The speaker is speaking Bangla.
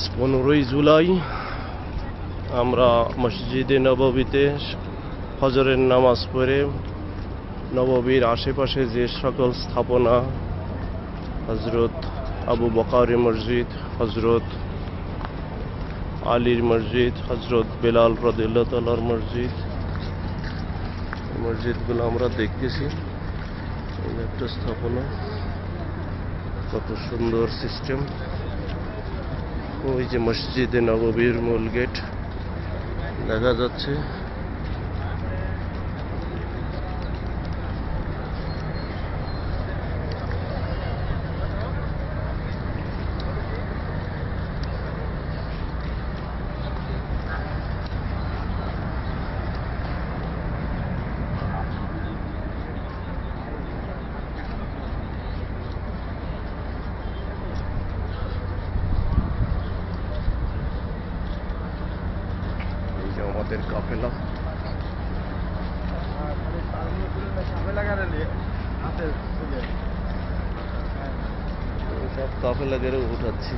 আজ পনেরোই জুলাই। আমরা মসজিদে নববীতে ফজরের নামাজ পড়ে নববীর আশেপাশে যে সকল স্থাপনা, হজরত আবু বকারি মসজিদ, হজরত আলীর মসজিদ, হজরত বেলাল রদুল্লাহ মসজিদ মসজিদগুলো আমরা দেখতেছি। একটা স্থাপনা, কত সুন্দর সিস্টেম। ওই যে মসজিদে নববীর মূল গেট দেখা যাচ্ছে এই যে আমাদের কাফেলা। সব কাফেলা গেড়ে উঠাচ্ছি।